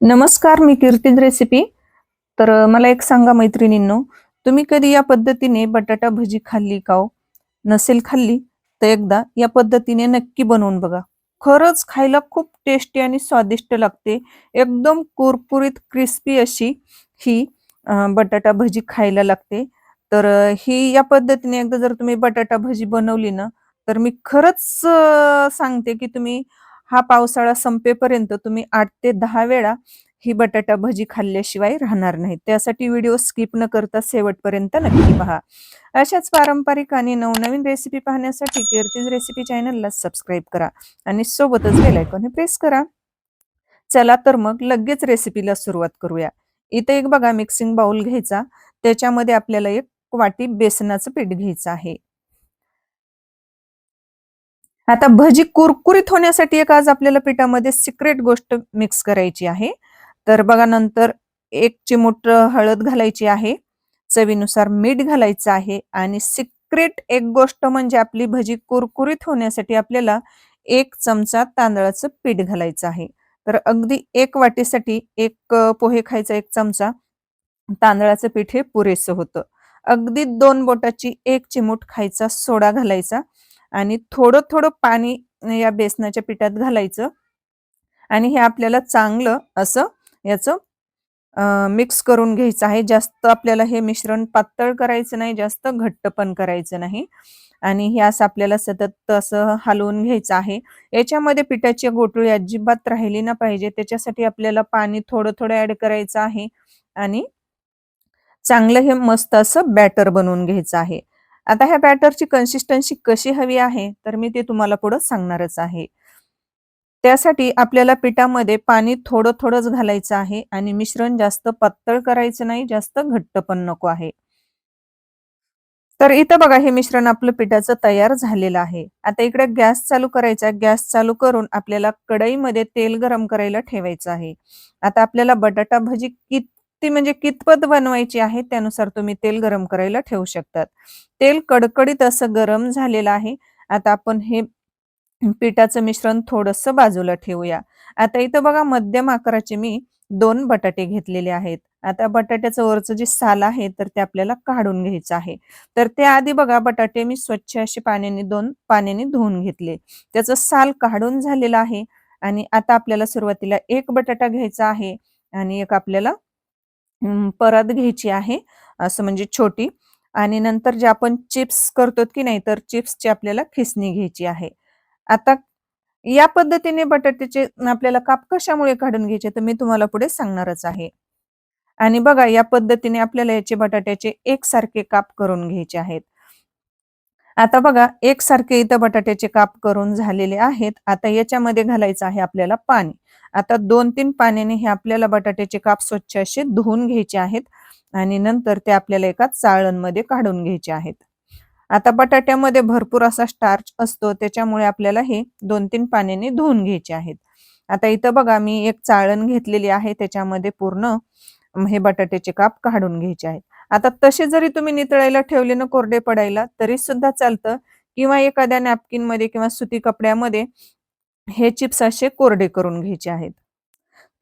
नमस्कार मी कीर्तीज रेसिपी. तर मला एक सांगा मैत्रिणींनो तुम्ही कधी या पद्धतीने बटाटा भजी खाल्ली का हो? नसेल खाल्ली तर एकदा या पद्धतीने नक्की बनवून बघा. खरंच खायला खूप टेस्टी आणि स्वादिष्ट लागते. एकदम कुरकुरीत क्रिस्पी अशी ही बटाटा भजी खायला लागते. तर ही या पद्धतीने एकदा जर तुम्ही बटाटा भजी बनवली ना तर मी खरंच सांगते की तुम्ही हा पावसाळा संपेपर्यंत तुम्ही आठ ते दहा वेळा ही बटाटा भजी खाल्ल्याशिवाय राहणार नाही त्यासाठी व्हिडिओ स्किप न करता शेवटपर्यंत नक्की पहा. अशाच पारंपरिक आणि नवनवीन रेसिपी पाहण्यासाठी कीर्तीज रेसिपी चॅनलला सबस्क्राईब करा आणि सोबतच बेलायकॉन प्रेस करा. चला तर मग लगेच रेसिपीला सुरुवात करूया. इथे एक बघा मिक्सिंग बाउल घ्यायचा. त्याच्यामध्ये आपल्याला एक वाटी बेसनाचं पीठ घ्यायचं आहे. आता भजी कुरकुरीत होण्यासाठी एक आज आपल्याला पिठामध्ये सिक्रेट गोष्ट मिक्स करायची आहे. तर बघा नंतर एक चिमूट हळद घालायची आहे. चवीनुसार मीठ घालायचं आहे आणि सिक्रेट एक गोष्ट म्हणजे आपली भजी कुरकुरीत होण्यासाठी आपल्याला एक चमचा तांदळाचं पीठ घालायचं आहे. तर अगदी एक वाटीसाठी एक पोहे खायचा एक चमचा तांदळाचं पीठ हे पुरेसं होतं. अगदी दोन बोटाची एक चिमूट खायचा सोडा घालायचा. आणि थोडं थोडं पाणी या बेसनाच्या पिठात घालायचं. आणि हे आपल्याला चांगलं असं याचं मिक्स करून घ्यायचं आहे. जास्त आपल्याला हे मिश्रण पातळ करायचं नाही जास्त घट्ट पण करायचं नाही. आणि हे असं आपल्याला सतत असं हलवून घ्यायचं आहे. याच्यामध्ये पिठाची गोटळी अजिबात राहिली ना पाहिजे. त्याच्यासाठी आपल्याला पाणी थोडं थोडं ऍड करायचं आहे. आणि चांगलं हे मस्त असं बॅटर बनवून घ्यायचं आहे. आता ह्या बॅटरची कन्सिस्टन्सी कशी हवी आहे तर मी ते तुम्हाला पुढं सांगणारच आहे. त्यासाठी आपल्याला पिठामध्ये पाणी थोडं थोडंच घालायचं आहे आणि मिश्रण जास्त पातळ करायचं नाही जास्त घट्ट पण नको आहे. तर इथं बघा हे मिश्रण आपलं पिठाचं तयार झालेलं आहे. आता इकडे गॅस चालू करायचा गॅस चालू करून आपल्याला कढईमध्ये तेल गरम करायला ठेवायचं आहे. आता आपल्याला बटाटा भजी कित ती म्हणजे कितपत बनवायची आहे त्यानुसार तुम्ही तेल गरम करायला ठेवू शकतात. तेल कडकडीत असं गरम झालेलं आहे. आता आपण हे पिठाचं मिश्रण थोडस बाजूला ठेवूया. आता इथं बघा मध्यम आकाराचे मी दोन बटाटे घेतलेले आहेत. आता बटाट्याचं वरचं जे साल आहे तर ते आपल्याला काढून घ्यायचं आहे. तर त्याआधी बघा बटाटे मी स्वच्छ असे पाण्याने दोन पाण्याने धुवून घेतले. त्याचं साल काढून झालेलं आहे आणि आता आपल्याला सुरुवातीला एक बटाटा घ्यायचा आहे आणि एक आपल्याला परत घ्यायची आहे असं म्हणजे छोटी. आणि नंतर जे आपण चिप्स करतो की नाही तर चिप्सची आपल्याला खिसणी घ्यायची आहे. आता या पद्धतीने बटाट्याचे आपल्याला काप कशामुळे काढून घ्यायचे तर मी तुम्हाला पुढे सांगणारच आहे. आणि बघा या पद्धतीने आपल्याला याचे बटाट्याचे एकसारखे काप करून घ्यायचे आहेत. आता बघा एकसारखे इथं बटाट्याचे काप करून झालेले आहेत. आता याच्यामध्ये घालायचं आहे आपल्याला पाणी. आता दोन तीन पाण्याने हे आपल्याला बटाट्याचे काप स्वच्छ असे धुवून घ्यायचे आहेत आणि नंतर ते आपल्याला एका चाळणमध्ये काढून घ्यायचे आहेत. आता बटाट्यामध्ये भरपूर असा स्टार्च असतो त्याच्यामुळे आपल्याला हे दोन तीन पाण्याने धुवून घ्यायचे आहेत. आता इथं बघा मी एक चाळण घेतलेली आहे त्याच्यामध्ये पूर्ण हे बटाट्याचे काप काढून घ्यायचे आहेत. आता तसे जरी तुम्ही नितळायला ठेवले ना कोरडे पडायला तरी सुद्धा चालतं. किंवा एखाद्या नॅपकिनमध्ये किंवा सुती कपड्यामध्ये हे चिप्स असे कोरडे करून घ्यायचे आहेत.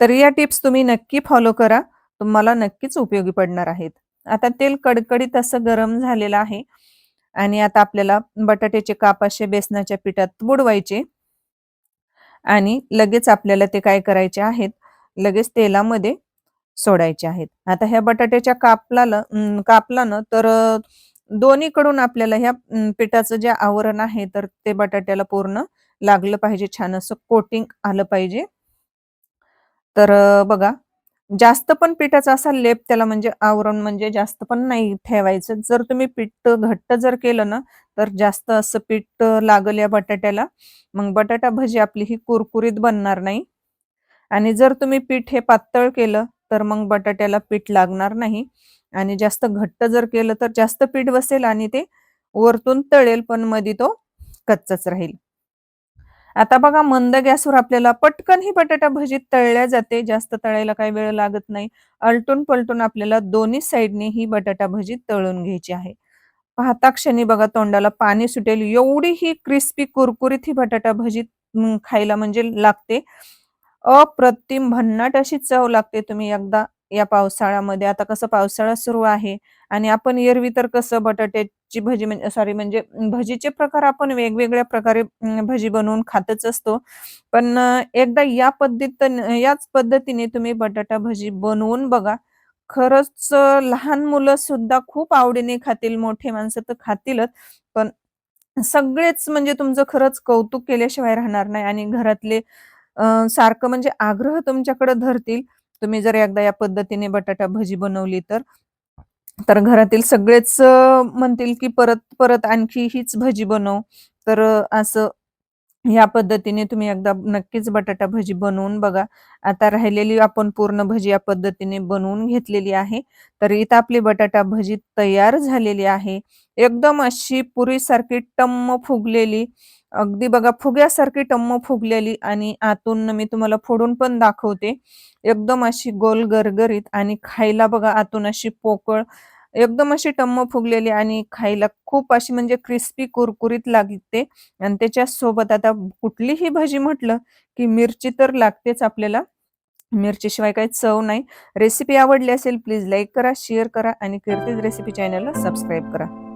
तर या टिप्स तुम्ही नक्की फॉलो करा. तुम्हाला नक्कीच उपयोगी पडणार आहेत. आता तेल कडकडीत असं गरम झालेलं आहे. आणि आता आपल्याला बटाट्याचे काप असे बेसनाच्या पिठात बुडवायचे. आणि लगेच आपल्याला ते काय करायचे आहेत? लगेच तेलामध्ये सोडायचे आहेत. आता ह्या बटाट्याच्या कापला कापला ना तर दोन्हीकडून आपल्याला ह्या पिठाचं जे आवरण आहे तर ते बटाट्याला पूर्ण लागलं पाहिजे छान असं कोटिंग आलं पाहिजे. तर बघा जास्त पण पिठाचा असा लेप त्याला म्हणजे आवरण म्हणजे जास्त पण नाही ठेवायचं. जर तुम्ही पीठ घट्ट जर केलं ना तर जास्त असं पीठ लागल या बटाट्याला मग बटाटा भजी आपली ही कुरकुरीत बनणार नाही. आणि जर तुम्ही पीठ हे पातळ केलं तर मग बटाट्याला पीठ लागणार नाही. आणि जास्त घट्ट जर केलं तर जास्त पीठ बसेल आणि ते वरतून तळेल पण मध्ये तो कच्चाच राहील. आता बघा मंद गॅसवर आपल्याला पटकन ही बटाटा भजी तळल्या जाते. जास्त तळायला काही वेळ लागत नाही. अलटून पलटून आपल्याला दोन्ही साईडने ही बटाटा भजी तळून घ्यायची आहे. पाहता क्षणी बघा तोंडाला पाणी सुटेल. एवढी ही क्रिस्पी कुरकुरीत ही बटाटा भजी खायला म्हणजे लागते. अप्रतिम भन्नाट अशी चव लागते तुम्ही एकदा या पावसाळ्यामध्ये. आता कसं पावसाळा सुरू आहे आणि आपण एरवी तर कसं बटाट्याची भजी म्हणजे सॉरी म्हणजे भजीचे प्रकार आपण वेगवेगळ्या प्रकारे भजी बनवून खातच असतो. पण एकदा या पद्धत याच पद्धतीने तुम्ही बटाटा भजी बनवून बघा. खरंच लहान मुलं सुद्धा खूप आवडीने खातील, मोठे माणसं तर खातीलच. पण सगळेच म्हणजे तुमचं खरंच कौतुक केल्याशिवाय राहणार नाही आणि घरातले सारखं म्हणजे आग्रह तुमच्याकडे धरतील. तुम्ही जर एकदा या पद्धतीने बटाटा भजी बनवली तर. तर घरातील सगळेच म्हणतील की परत-परत आणखी हीच भजी बनव. तर असं ह्या पद्धतीने तुम्ही एकदा नक्कीच बटाटा भजी बनवून बघा. आता राहिलेली आपण पूर्ण भजी या पद्धतीने बनवून घेतलेली आहे. तर इथं आपली बटाटा भजी तयार झालेली आहे. एकदम अशी पुरीसारखी टम्म फुगलेली, अगदी बघा फुग्यासारखी टम्म फुगलेली आणि आतून मी तुम्हाला फोडून पण दाखवते. एकदम अशी गोल गरगरीत आणि खायला बघा आतून अशी पोकळ, एकदम अशी टम्म फुगलेली आणि खायला खूप अशी म्हणजे क्रिस्पी कुरकुरीत लागते आणि त्याच्यासोबत आता कुठलीही भाजी म्हटलं, की मिरची तर लागतेच आपल्याला. मिरचीशिवाय काही चव नाही. रेसिपी आवडली असेल प्लीज लाईक करा, शेअर करा आणि कीर्तीज रेसिपी चॅनलला सबस्क्राईब करा.